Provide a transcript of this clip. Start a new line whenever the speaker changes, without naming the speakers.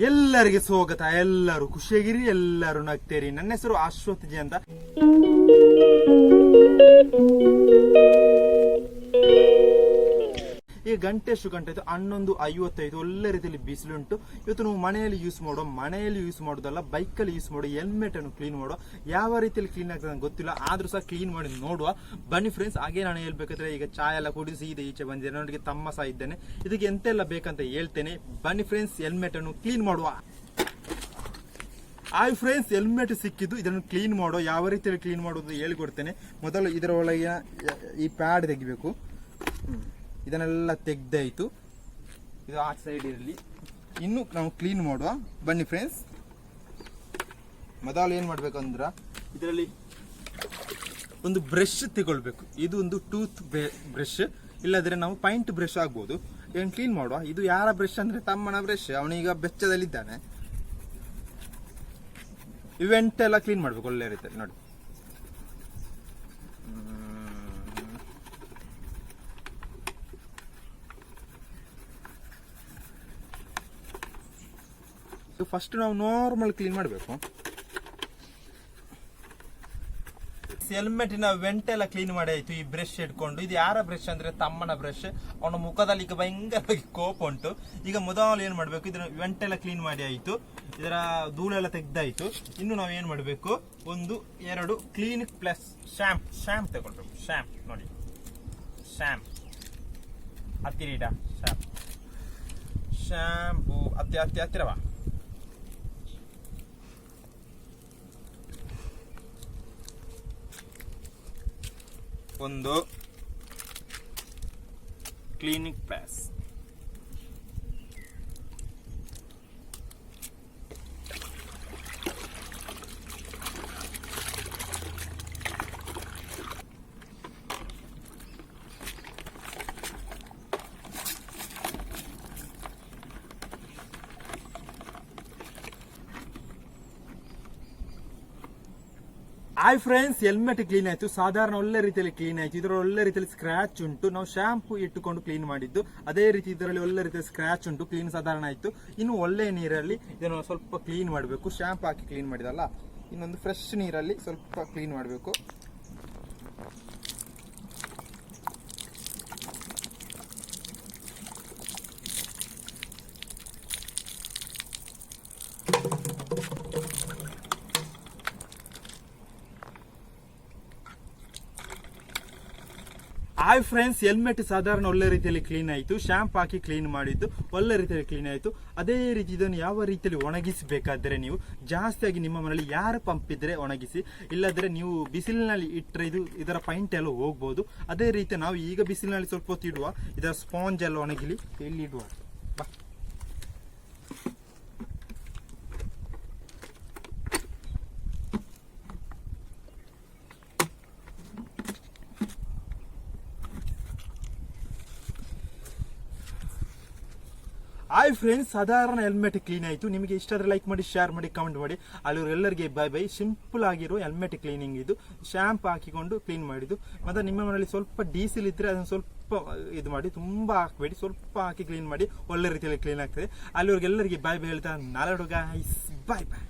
ಎಲ್ಲರಿಗೆ ಸ್ವಾಗತ ಎಲ್ಲರೂ ಖುಷಿಯಾಗಿರಿ ಎಲ್ಲರೂ ನಗ್ತೇರಿ ನನ್ನ ಹೆಸರು ಅಶ್ವಥ್ ಜಿ ಅಂತ. ಈಗ ಗಂಟೆ ಎಷ್ಟು ಗಂಟೆ ಆಯ್ತು? ಹನ್ನೊಂದು ಐವತ್ತೈದು, ಒಳ್ಳೆ ರೀತಿಯಲ್ಲಿ ಬಿಸಿಲುಂಟು. ಇವತ್ತು ನಾವು ಮನೆಯಲ್ಲಿ ಯೂಸ್ ಮಾಡೋ, ಮನೆಯಲ್ಲಿ ಯೂಸ್ ಮಾಡೋದಲ್ಲ, ಬೈಕಲ್ಲಿ ಯೂಸ್ ಮಾಡೋ ಹೆಲ್ಮೆಟ್ ಅನ್ನು ಕ್ಲೀನ್ ಮಾಡೋ, ಯಾವ ರೀತಿಯಲ್ಲಿ ಕ್ಲೀನ್ ಆಗ್ತದೆ ಗೊತ್ತಿಲ್ಲ. ಆದ್ರೂ ಸಹ ಕ್ಲೀನ್ ಮಾಡಿ ನೋಡುವ. ಬನ್ನಿ ಫ್ರೆಂಡ್ಸ್ ಹಾಗೆ ನಾನು ಹೇಳ್ಬೇಕಾದ್ರೆ ಈಗ ಚಾಯ್ ಎಲ್ಲ ಕುಡಿಸಿ ಇದೆ ಈಚೆ ಬಂದಿದೆ ನನಗೆ ತಮ್ಮ ಸಹ ಇದ್ದೇನೆ. ಇದಕ್ಕೆ ಎಂತೆಲ್ಲ ಬೇಕಂತ ಹೇಳ್ತೇನೆ. ಬನ್ನಿ ಫ್ರೆಂಡ್ಸ್ ಹೆಲ್ಮೆಟ್ ಅನ್ನು ಕ್ಲೀನ್ ಮಾಡುವ. ಆಯ್ ಫ್ರೆಂಡ್ಸ್ ಹೆಲ್ಮೆಟ್ ಸಿಕ್ಕಿದ್ದು, ಇದನ್ನು ಕ್ಲೀನ್ ಮಾಡೋ. ಯಾವ ರೀತಿಯಲ್ಲಿ ಕ್ಲೀನ್ ಮಾಡೋದು ಹೇಳಿಕೊಡ್ತೇನೆ. ಮೊದಲು ಇದರ ಒಳಗೆ, ಈ ಪ್ಯಾಡ್ ತೆಗಿಬೇಕು. ಇದನ್ನೆಲ್ಲ ತೆಗ್ದಾಯ್ತು. ಇದು ಆ ಸೈಡ್ ಇರಲಿ. ಇನ್ನು ನಾವು ಕ್ಲೀನ್ ಮಾಡುವ. ಬನ್ನಿ ಫ್ರೆಂಡ್ಸ್ ಮೊದಲು ಏನು ಮಾಡಬೇಕಂದ್ರೆ ಇದರಲ್ಲಿ ಒಂದು ಬ್ರಷ್ ತಗೊಳ್ಬೇಕು. ಇದು ಒಂದು ಟೂತ್ ಬ್ರಷ್ ಇಲ್ಲದ್ರೆ ನಾವು ಪೈಂಟ್ ಬ್ರಷ್ ಆಗ್ಬೋದು. ಏನು ಕ್ಲೀನ್ ಮಾಡುವ? ಇದು ಯಾರ ಬ್ರಷ್ ಅಂದರೆ ತಮ್ಮನ ಬ್ರಷ್ ಅವನೀಗ ಬೆಚ್ಚದಲ್ಲಿದ್ದಾನೆ. ಇವೆಂಟ್ ಎಲ್ಲ ಕ್ಲೀನ್ ಮಾಡಬೇಕು ಒಳ್ಳೆ ರೀತಿಯಲ್ಲಿ. ನೋಡಿ. ಫಸ್ಟ್ ನಾವು ನಾರ್ಮಲ್ ಕ್ಲೀನ್ ಮಾಡಬೇಕು. ಹೆಲ್ಮೆಟಿನ ವೆಂಟ್ ಎಲ್ಲ ಕ್ಲೀನ್ ಮಾಡಿ ಈ ಬ್ರಷ್ ಇಟ್ಕೊಂಡು. ಇದು ಯಾರ ಬ್ರಷ್ ಅಂದ್ರೆ ತಮ್ಮನ ಬ್ರಷ್ ಅವನ ಮುಖದಲ್ಲಿ ಈಗ ಭಯಂಕರವಾಗಿ ಕೋಪ ಉಂಟು. ಈಗ ಮೊದಲು ಏನ್ ಮಾಡ್ಬೇಕು ವೆಂಟ್ ಎಲ್ಲ ಕ್ಲೀನ್ ಮಾಡಿ ಆಯ್ತು. ಇದರ ಧೂಳೆಲ್ಲ ತೆಗ್ದಾಯ್ತು. ಇನ್ನು ನಾವು ಏನ್ ಮಾಡ್ಬೇಕು, ಒಂದು, ಎರಡು ಕ್ಲೀನಿಕ್ ಪ್ಲಸ್ ಶ್ಯಾಂಪ್ ಶ್ಯಾಂಪ್ ತಗೊಳ್ಬೇಕು. ಶ್ಯಾಂಪ್ ನೋಡಿ. ಶ್ಯಾಂಪ್ ಹತ್ತಿರ ಶ್ಯಾಂಪ್ ಶ್ಯಾಂಪು ಹತ್ತಿ ಹತ್ತಿ, ಹತ್ತಿರವಾ? ಒಂದು clinic plus hi friends helmet clean ಆಯ್ತು. ಸಾಧಾರಣ ಒಳ್ಳೆ ರೀತಿಯಲ್ಲಿ ಕ್ಲೀನ್ ಆಯ್ತು. ಇದರ ಒಳ್ಳೆ ರೀತಿಯಲ್ಲಿ ಸ್ಕ್ರಾಚ್ ಉಂಟು. ನಾವು ಶಾಂಪು ಇಟ್ಟುಕೊಂಡು ಕ್ಲೀನ್ ಮಾಡಿದ್ದು. ಅದೇ ರೀತಿ ಇದರಲ್ಲಿ ಒಳ್ಳೆ ರೀತಿಯ ಸ್ಕ್ರಾಚ್ ಉಂಟು. ಕ್ಲೀನ್ ಸಾಧಾರಣ ಆಯ್ತು. ಇನ್ನು ಒಳ್ಳೆ ನೀರಲ್ಲಿ ಇದನ್ನು ಸ್ವಲ್ಪ ಕ್ಲೀನ್ ಮಾಡಬೇಕು. ಶಾಂಪು ಹಾಕಿ ಕ್ಲೀನ್ ಮಾಡಿದಲ್ಲ? ಇನ್ನೊಂದು ಫ್ರೆಶ್ ನೀರಲ್ಲಿ ಸ್ವಲ್ಪ ಕ್ಲೀನ್ ಮಾಡಬೇಕು. ಹಾಯ್ ಫ್ರೆಂಡ್ಸ್ ಹೆಲ್ಮೆಟ್ ಸಾಧಾರಣ ಒಳ್ಳೆ ರೀತಿಯಲ್ಲಿ ಕ್ಲೀನ್ ಆಯಿತು. ಶ್ಯಾಂಪ್ ಹಾಕಿ ಕ್ಲೀನ್ ಮಾಡಿದ್ದು ಒಳ್ಳೆ ರೀತಿಯಲ್ಲಿ ಕ್ಲೀನ್ ಆಯಿತು. ಅದೇ ರೀತಿ ಇದನ್ನು ಯಾವ ರೀತಿಯಲ್ಲಿ ಒಣಗಿಸಬೇಕಾದ್ರೆ ನೀವು ಜಾಸ್ತಿಯಾಗಿ ನಿಮ್ಮ ಮನೆಯಲ್ಲಿ ಯಾರು ಪಂಪ್ ಇದ್ದರೆ ಒಣಗಿಸಿ, ಇಲ್ಲದ್ರೆ ನೀವು ಬಿಸಿಲಿನಲ್ಲಿ ಇಟ್ಟರೆ ಇದು ಇದರ ಪೈಂಟ್ ಎಲ್ಲ ಹೋಗ್ಬೋದು. ಅದೇ ರೀತಿ ನಾವು ಈಗ ಬಿಸಿಲಿನಲ್ಲಿ ಸ್ವಲ್ಪ ಹೊತ್ತು ಇಡುವ, ಇದರ ಸ್ಪಾಂಜ್ ಎಲ್ಲ ಒಣಗಿಲಿ, ಇಲ್ಲಿ ಇಡುವ. ಬಾ. ಹಾಯ್ ಫ್ರೆಂಡ್ಸ್ ಸಾಧಾರಣ ಹೆಲ್ಮೆಟ್ ಕ್ಲೀನ್ ಆಯಿತು. ನಿಮಗೆ ಇಷ್ಟ ಆದರೆ ಲೈಕ್ ಮಾಡಿ ಶೇರ್ ಮಾಡಿ ಕಮೆಂಟ್ ಮಾಡಿ. ಅಲ್ಲಿ ಎಲ್ಲರಿಗೆ ಬೈ ಬೈ ಸಿಂಪಲ್ ಆಗಿರೋ ಹೆಲ್ಮೆಟ್ ಕ್ಲೀನಿಂಗ್ ಇದು. ಶಾಂಪ್ ಹಾಕಿಕೊಂಡು ಕ್ಲೀನ್ ಮಾಡಿದ್ದು. ಮತ್ತೆ ನಿಮ್ಮ ಮನೆಯಲ್ಲಿ ಸ್ವಲ್ಪ ಡೀಸೆಲ್ ಇದ್ದರೆ ಅದನ್ನು ಸ್ವಲ್ಪ ಇದು ಮಾಡಿ, ತುಂಬಾ ಹಾಕಬೇಡಿ. ಸ್ವಲ್ಪ ಹಾಕಿ ಕ್ಲೀನ್ ಮಾಡಿ, ಒಳ್ಳೆ ರೀತಿಯಲ್ಲಿ ಕ್ಲೀನ್ ಆಗ್ತದೆ. ಅಲ್ಲಿವರೆಗೆಲ್ಲರಿಗೆ ಬಾಯ್ ಬೈ ಹೇಳ್ತಾ ನಾಲ್ಕು ಗಾಯ್ಸ್ ಬಾಯ್ ಬಾಯ್